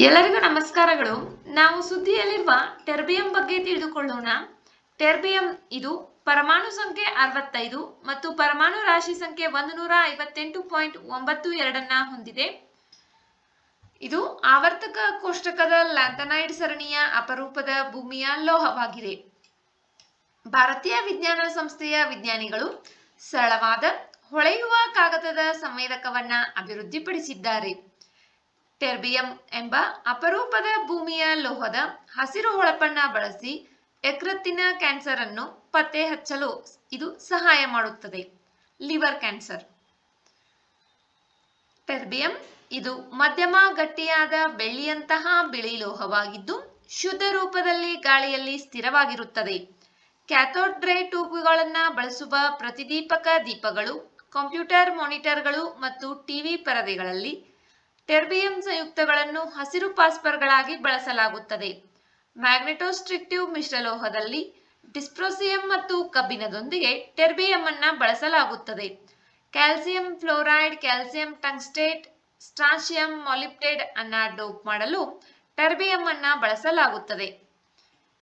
ಎಲ್ಲರಿಗೂ ನಮಸ್ಕಾರಗಳು. ನಾವು ಸುದ್ದಿಯಲ್ಲಿರುವ ಟೆರ್ಬಿಯಂ ಬಗ್ಗೆ ತಿಳಿದುಕೊಳ್ಳೋಣ. ಟೆರ್ಬಿಯಂ ಇದು ಪರಮಾಣು ಸಂಖ್ಯೆ ಅರವತ್ತೈದು ಮತ್ತು ಪರಮಾಣು ರಾಶಿ ಸಂಖ್ಯೆ ಒಂದು ನೂರ ಐವತ್ತೆಂಟು ಪಾಯಿಂಟ್ ಒಂಬತ್ತು ಎರಡನ್ನ ಹೊಂದಿದೆ. ಇದು ಆವರ್ತಕ ಕೋಷ್ಟಕದ ಲ್ಯಾಂಥನೈಡ್ ಸರಣಿಯ ಅಪರೂಪದ ಭೂಮಿಯ ಲೋಹವಾಗಿದೆ. ಭಾರತೀಯ ವಿಜ್ಞಾನ ಸಂಸ್ಥೆಯ ವಿಜ್ಞಾನಿಗಳು ಸರಳವಾದ, ಹೊಳೆಯುವ ಕಾಗದದ ಸಂವೇದಕವನ್ನ ಅಭಿವೃದ್ಧಿಪಡಿಸಿದ್ದಾರೆ. ಟೆರ್ಬಿಯಂ ಎಂಬ ಅಪರೂಪದ ಭೂಮಿಯ ಲೋಹದ ಹಸಿರು ಹೊಳಪನ್ನ ಬಳಸಿ ಯಕೃತ್ತಿನ ಕ್ಯಾನ್ಸರ್ ಅನ್ನು ಪತ್ತೆ ಹಚ್ಚಲು ಇದು ಸಹಾಯ ಮಾಡುತ್ತದೆ. Liver cancer. ಟೆರ್ಬಿಯಂ ಇದು ಮಧ್ಯಮ ಗಟ್ಟಿಯಾದ ಬೆಳ್ಳಿಯಂತಹ ಬಿಳಿ ಲೋಹವಾಗಿದ್ದು ಶುದ್ಧ ರೂಪದಲ್ಲಿ ಗಾಳಿಯಲ್ಲಿ ಸ್ಥಿರವಾಗಿರುತ್ತದೆ. ಕ್ಯಾಥೋಡ್ ರೇ ಟ್ಯೂಬ್ಗಳನ್ನ ಬಳಸುವ ಪ್ರತಿದೀಪಕ ದೀಪಗಳು, ಕಂಪ್ಯೂಟರ್ ಮಾನಿಟರ್ಗಳು ಮತ್ತು ಟಿವಿ ಪರದೆಗಳಲ್ಲಿ ಟೆರ್ಬಿಯಂ ಸಂಯುಕ್ತಗಳನ್ನು ಹಸಿರು ಪಾಸ್ಪರ್ಗಳಾಗಿ ಬಳಸಲಾಗುತ್ತದೆ. ಮ್ಯಾಗ್ನೆಟೋಸ್ಟ್ರಿಕ್ಟಿವ್ ಮಿಶ್ರಲೋಹದಲ್ಲಿ ಡಿಸ್ಪ್ರೋಸಿಯಂ ಮತ್ತು ಕಬ್ಬಿಣದೊಂದಿಗೆ ಟೆರ್ಬಿಯಂ ಅನ್ನ ಬಳಸಲಾಗುತ್ತದೆ. Calcium fluoride, calcium tungstate strontium molybdate ಅನ್ನ ಡೋಪ್ ಮಾಡಲು ಟರ್ಬಿಯಂ ಅನ್ನ ಬಳಸಲಾಗುತ್ತದೆ.